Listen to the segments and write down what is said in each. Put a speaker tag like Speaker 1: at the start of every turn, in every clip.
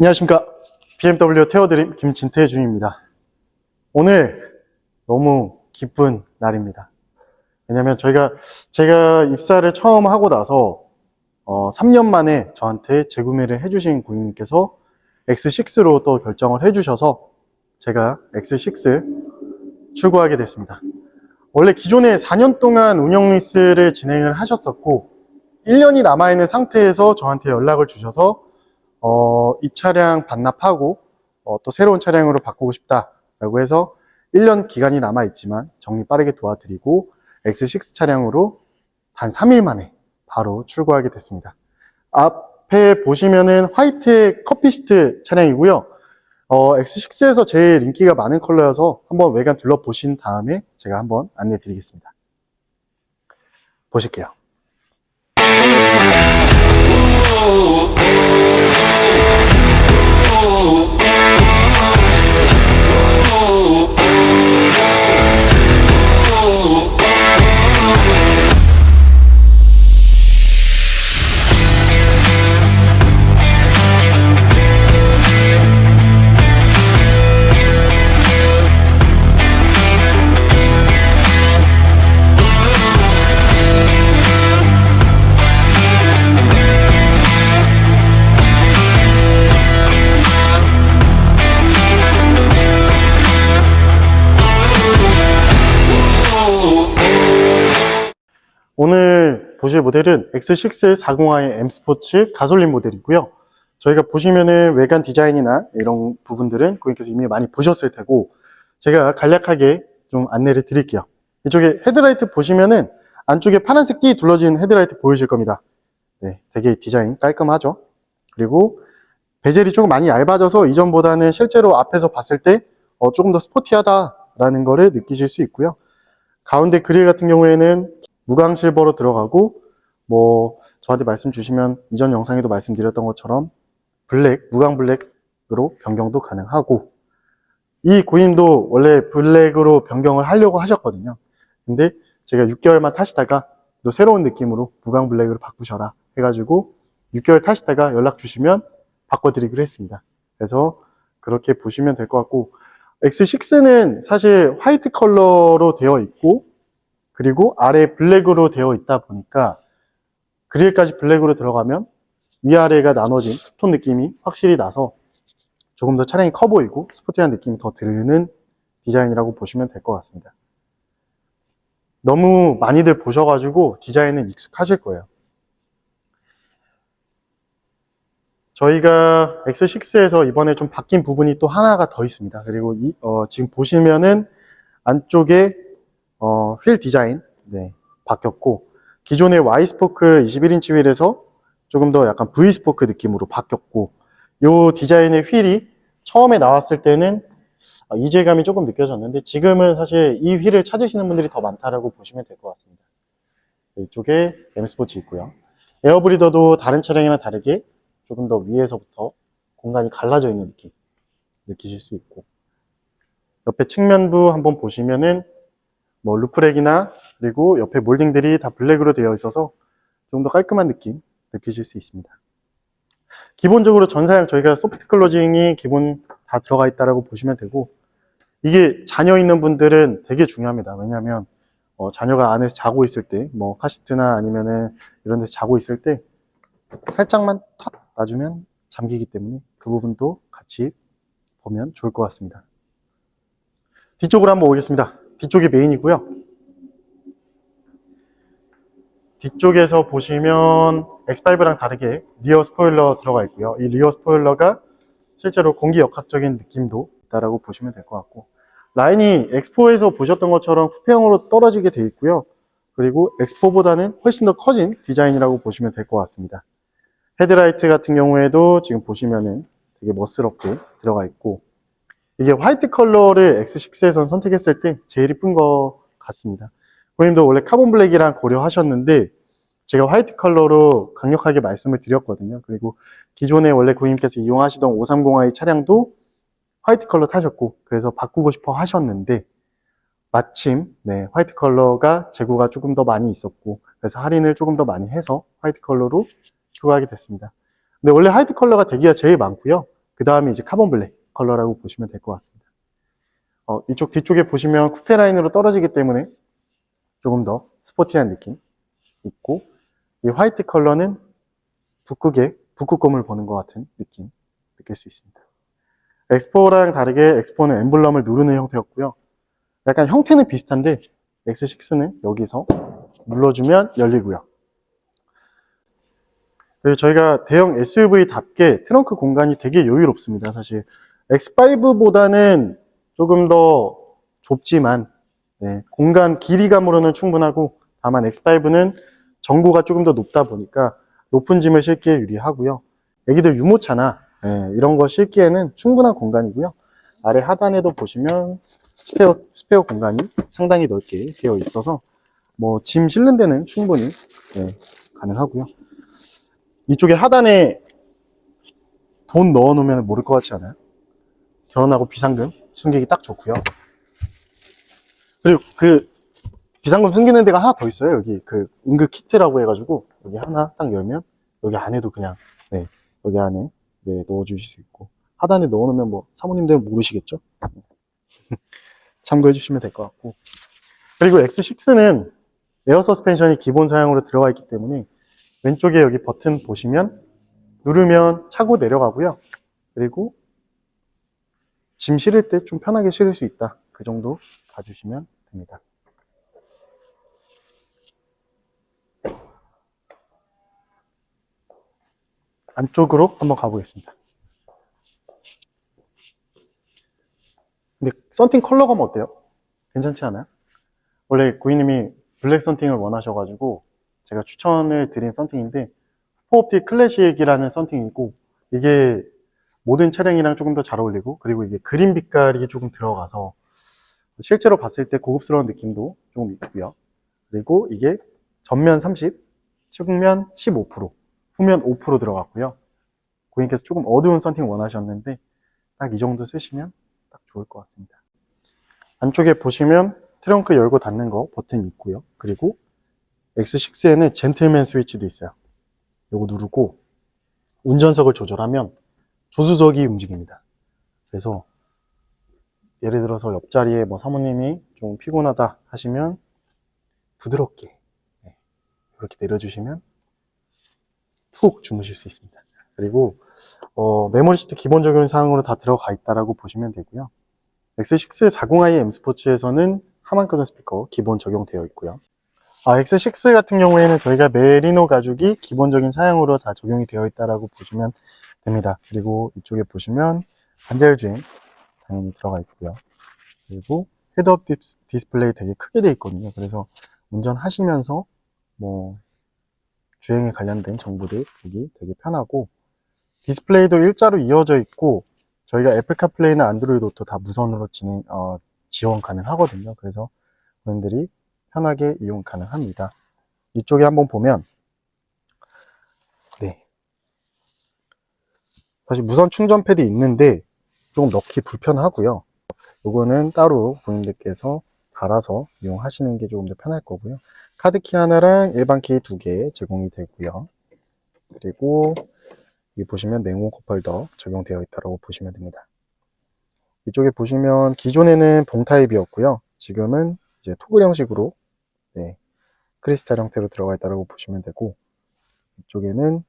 Speaker 1: 안녕하십니까. BMW 태워드림 김진태 중입니다. 오늘 너무 기쁜 날입니다. 왜냐면 저희가, 제가 입사를 처음 하고 나서, 어, 3년 만에 저한테 재구매를 해주신 고객님께서 X6로 또 결정을 해주셔서 제가 X6 출고하게 됐습니다. 원래 기존에 4년 동안 운영 리스를 진행을 하셨었고, 1년이 남아있는 상태에서 저한테 연락을 주셔서 어, 이 차량 반납하고 어, 또 새로운 차량으로 바꾸고 싶다라고 해서 1년 기간이 남아 있지만 정리 빠르게 도와드리고 X6 차량으로 단 3일 만에 바로 출고하게 됐습니다. 앞에 보시면은 화이트 커피 시트 차량이고요. 어, X6에서 제일 인기가 많은 컬러여서 한번 외관 둘러보신 다음에 제가 한번 안내 드리겠습니다. 보실게요. 보실 모델은 X6 402 M 스포츠 가솔린 모델이고요. 저희가 보시면은 외관 디자인이나 이런 부분들은 고객님께서 이미 많이 보셨을 테고 제가 간략하게 좀 안내를 드릴게요. 이쪽에 헤드라이트 보시면은 안쪽에 파란색 띠 둘러진 헤드라이트 보이실 겁니다. 네, 되게 디자인 깔끔하죠. 그리고 베젤이 조금 많이 얇아져서 이전보다는 실제로 앞에서 봤을 때 어, 조금 더 스포티하다라는 거를 느끼실 수 있고요. 가운데 그릴 같은 경우에는 무광 실버로 들어가고 뭐 저한테 말씀 주시면 이전 영상에도 말씀드렸던 것처럼 블랙, 무광 블랙으로 변경도 가능하고 이 고인도 원래 블랙으로 변경을 하려고 하셨거든요. 근데 제가 6개월만 타시다가 또 새로운 느낌으로 무광 블랙으로 바꾸셔라 해가지고 6개월 타시다가 연락 주시면 바꿔드리기로 했습니다. 그래서 그렇게 보시면 될 것 같고 X6는 사실 화이트 컬러로 되어 있고 그리고 아래 블랙으로 되어 있다 보니까 그릴까지 블랙으로 들어가면 위아래가 나눠진 투톤 느낌이 확실히 나서 조금 더 차량이 커 보이고 스포티한 느낌이 더 드는 디자인이라고 보시면 될 것 같습니다. 너무 많이들 보셔가지고 디자인은 익숙하실 거예요. 저희가 X6에서 이번에 좀 바뀐 부분이 또 하나가 더 있습니다. 그리고 이, 어, 지금 보시면은 안쪽에 어, 휠 디자인 네, 바뀌었고 기존의 Y 스포크 21인치 휠에서 조금 더 약간 V 스포크 느낌으로 바뀌었고 이 디자인의 휠이 처음에 나왔을 때는 아, 이질감이 조금 느껴졌는데 지금은 사실 이 휠을 찾으시는 분들이 더 많다라고 보시면 될 것 같습니다. 이쪽에 M 스포츠 있고요. 에어브리더도 다른 차량이랑 다르게 조금 더 위에서부터 공간이 갈라져 있는 느낌 느끼실 수 있고 옆에 측면부 한번 보시면은 뭐 루프렉이나 그리고 옆에 몰딩들이 다 블랙으로 되어 있어서 좀 더 깔끔한 느낌 느끼실 수 있습니다. 기본적으로 전사양 저희가 소프트 클로징이 기본 다 들어가 있다라고 보시면 되고 이게 자녀 있는 분들은 되게 중요합니다. 왜냐하면 어, 자녀가 안에서 자고 있을 때, 뭐 카시트나 아니면은 이런 데서 자고 있을 때 살짝만 탁 놔주면 잠기기 때문에 그 부분도 같이 보면 좋을 것 같습니다. 뒤쪽으로 한번 오겠습니다. 뒤쪽이 메인이고요. 뒤쪽에서 보시면 X5랑 다르게 리어 스포일러 들어가 있고요. 이 리어 스포일러가 실제로 공기 역학적인 느낌도 있다라고 보시면 될 것 같고 라인이 X4에서 보셨던 것처럼 쿠페형으로 떨어지게 되어 있고요. 그리고 X4보다는 훨씬 더 커진 디자인이라고 보시면 될 것 같습니다. 헤드라이트 같은 경우에도 지금 보시면은 되게 멋스럽게 들어가 있고 이게 화이트 컬러를 X6에선 선택했을 때 제일 이쁜 것 같습니다. 고객님도 원래 카본 블랙이랑 고려하셨는데 제가 화이트 컬러로 강력하게 말씀을 드렸거든요. 그리고 기존에 원래 고객님께서 이용하시던 530i 차량도 화이트 컬러 타셨고 그래서 바꾸고 싶어 하셨는데 마침 네, 화이트 컬러가 재고가 조금 더 많이 있었고 그래서 할인을 조금 더 많이 해서 화이트 컬러로 추가하게 됐습니다. 근데 원래 화이트 컬러가 대기가 제일 많고요. 그 다음에 이제 카본 블랙 컬러라고 보시면 될 것 같습니다. 어, 이쪽 뒤쪽에 보시면 쿠페 라인으로 떨어지기 때문에 조금 더 스포티한 느낌 있고 이 화이트 컬러는 북극의 북극곰을 보는 것 같은 느낌 느낄 수 있습니다. 엑스포랑 다르게 엑스포는 엠블럼을 누르는 형태였고요. 약간 형태는 비슷한데 X6는 여기서 눌러주면 열리고요. 그리고 저희가 대형 SUV답게 트렁크 공간이 되게 여유롭습니다. 사실 X5보다는 조금 더 좁지만 네, 공간 길이감으로는 충분하고 다만 X5는 전고가 조금 더 높다 보니까 높은 짐을 싣기에 유리하고요. 애기들 유모차나 네, 이런 거 싣기에는 충분한 공간이고요. 아래 하단에도 보시면 스페어, 스페어 공간이 상당히 넓게 되어 있어서 뭐 짐 실는 데는 충분히 네, 가능하고요. 이쪽에 하단에 돈 넣어 놓으면 모를 것 같지 않아요? 결혼하고 비상금 숨기기 딱 좋고요. 그리고 그 비상금 숨기는 데가 하나 더 있어요. 여기 그 응급 키트라고 해가지고 여기 하나 딱 열면 여기 안에도 그냥 네 여기 안에 네 넣어주실 수 있고 하단에 넣어놓으면 뭐 사모님들은 모르시겠죠? 참고해 주시면 될 것 같고 그리고 X6는 에어 서스펜션이 기본 사양으로 들어가 있기 때문에 왼쪽에 여기 버튼 보시면 누르면 차고 내려가고요. 그리고 짐 실을 때 좀 편하게 실을 수 있다. 그 정도 봐주시면 됩니다. 안쪽으로 한번 가보겠습니다. 근데 썬팅 컬러감 어때요? 괜찮지 않아요? 원래 고객님이 블랙 썬팅을 원하셔가지고 제가 추천을 드린 썬팅인데 스포옵틱 클래식이라는 썬팅이고 이게 모든 차량이랑 조금 더 잘 어울리고 그리고 이게 그린 빛깔이 조금 들어가서 실제로 봤을 때 고급스러운 느낌도 조금 있고요. 그리고 이게 전면 30, 측면 15%, 후면 5% 들어갔고요. 고객님께서 조금 어두운 썬팅 원하셨는데 딱 이 정도 쓰시면 딱 좋을 것 같습니다. 안쪽에 보시면 트렁크 열고 닫는 거 버튼 있고요. 그리고 X6에는 젠틀맨 스위치도 있어요. 요거 누르고 운전석을 조절하면 조수석이 움직입니다. 그래서 예를 들어서 옆자리에 뭐 사모님이 좀 피곤하다 하시면 부드럽게 네, 이렇게 내려주시면 푹 주무실 수 있습니다. 그리고 어, 메모리 시트 기본적인 사항으로 다 들어가 있다라고 보시면 되고요. X6 40i M 스포츠에서는 하만크전 스피커 기본 적용되어 있고요. 아, X6 같은 경우에는 저희가 메리노 가죽이 기본적인 사양으로 다 적용이 되어 있다라고 보시면 됩니다. 그리고 이쪽에 보시면 반자율 주행 당연히 들어가 있고요. 그리고 헤드업 디스- 디스플레이 되게 크게 돼 있거든요. 그래서 운전하시면서 뭐 주행에 관련된 정보들 보기 되게 편하고 디스플레이도 일자로 이어져 있고 저희가 애플 카플레이나 안드로이드 오토 다 무선으로 진행, 어, 지원 가능하거든요. 그래서 분들이 편하게 이용 가능합니다. 이쪽에 한번 보면 사실 무선 충전 패드 있는데 조금 넣기 불편하고요. 요거는 따로 고객님들께서 달아서 이용하시는 게 조금 더 편할 거고요. 카드키 하나랑 일반 키 두 개 제공이 되고요. 그리고 여기 보시면 냉온 컵홀더 적용되어 있다고 보시면 됩니다. 이쪽에 보시면 기존에는 봉 타입이었고요. 지금은 이제 토글 형식으로 네, 크리스탈 형태로 들어가 있다고 보시면 되고 이쪽에는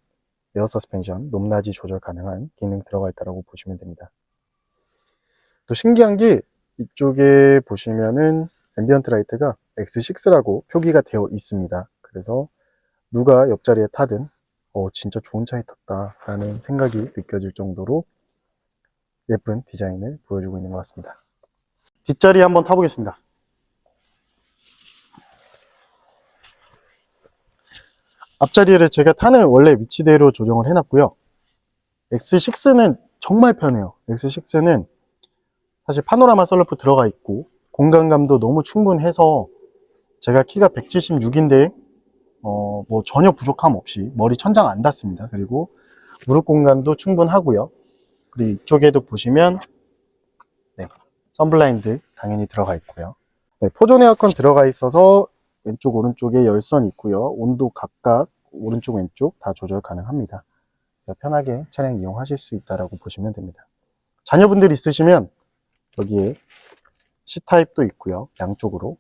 Speaker 1: 에어 서스펜션 높낮이 조절 가능한 기능 들어가 있다고 보시면 됩니다. 또 신기한 게 이쪽에 보시면은 앰비언트 라이트가 X6라고 표기가 되어 있습니다. 그래서 누가 옆자리에 타든 어, 진짜 좋은 차에 탔다 라는 생각이 느껴질 정도로 예쁜 디자인을 보여주고 있는 것 같습니다. 뒷자리 한번 타보겠습니다. 앞자리를 제가 타는 원래 위치대로 조정을 해놨고요. X6는 정말 편해요. X6는 사실 파노라마 썰루프 들어가 있고 공간감도 너무 충분해서 제가 키가 176인데 어, 뭐 전혀 부족함 없이 머리 천장 안 닿습니다. 그리고 무릎 공간도 충분하고요. 그리고 이쪽에도 보시면 네, 선블라인드 당연히 들어가 있고요. 네, 포존 에어컨 들어가 있어서 왼쪽 오른쪽에 열선 있고요. 온도 각각 오른쪽 왼쪽 다 조절 가능합니다. 편하게 차량 이용하실 수 있다라고 보시면 됩니다. 자녀분들 있으시면 여기에 C타입도 있고요. 양쪽으로.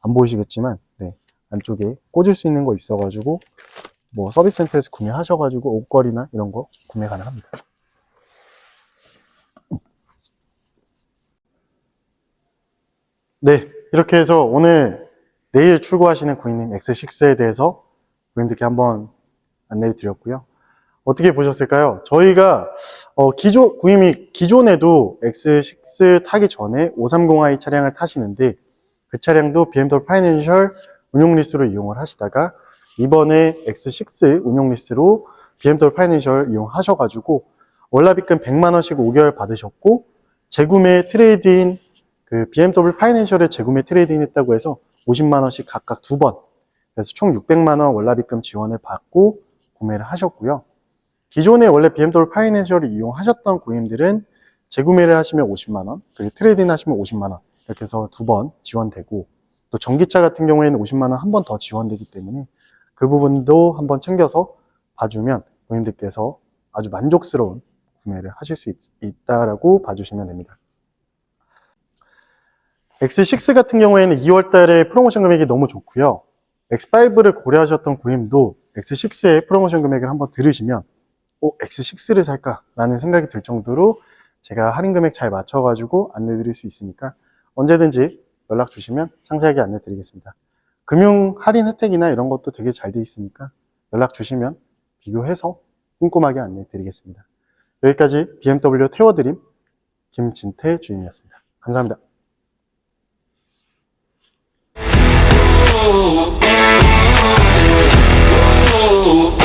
Speaker 1: 안 보이시겠지만, 네. 안쪽에 꽂을 수 있는 거 있어가지고, 뭐 서비스 센터에서 구매하셔가지고 옷걸이나 이런 거 구매 가능합니다. 네. 이렇게 해서 오늘 내일 출고하시는 고객님 X6에 대해서 고객님들께 한번 안내해 드렸고요. 어떻게 보셨을까요? 저희가 어, 기존 고객님이 기존에도 X6 타기 전에 530i 차량을 타시는데 그 차량도 BMW 파이낸셜 운용 리스로 이용을 하시다가 이번에 X6 운용 리스로 BMW 파이낸셜 이용하셔가지고 월납입금 100만 원씩 5개월 받으셨고 재구매 트레이드인 그 BMW 파이낸셜에 재구매 트레이드인 했다고 해서 50만 원씩 각각 두 번 그래서 총 600만 원 월납입금 지원을 받고 구매를 하셨고요. 기존에 원래 BMW 파이낸셜을 이용하셨던 고객님들은 재구매를 하시면 50만 원, 그리고 트레이드인 하시면 50만 원 이렇게 해서 두 번 지원되고 또 전기차 같은 경우에는 50만 원 한 번 더 지원되기 때문에 그 부분도 한번 챙겨서 봐주면 고객님들께서 아주 만족스러운 구매를 하실 수 있, 있다라고 봐주시면 됩니다. X6 같은 경우에는 2월 달에 프로모션 금액이 너무 좋고요. X5를 고려하셨던 고객님도 X6의 프로모션 금액을 한번 들으시면 어, X6를 살까라는 생각이 들 정도로 제가 할인 금액 잘 맞춰가지고 안내 드릴 수 있으니까 언제든지 연락 주시면 상세하게 안내 드리겠습니다. 금융 할인 혜택이나 이런 것도 되게 잘 돼 있으니까 연락 주시면 비교해서 꼼꼼하게 안내 드리겠습니다. 여기까지 BMW 태워드림 김진태 주임이었습니다. 감사합니다.
Speaker 2: Oh, oh.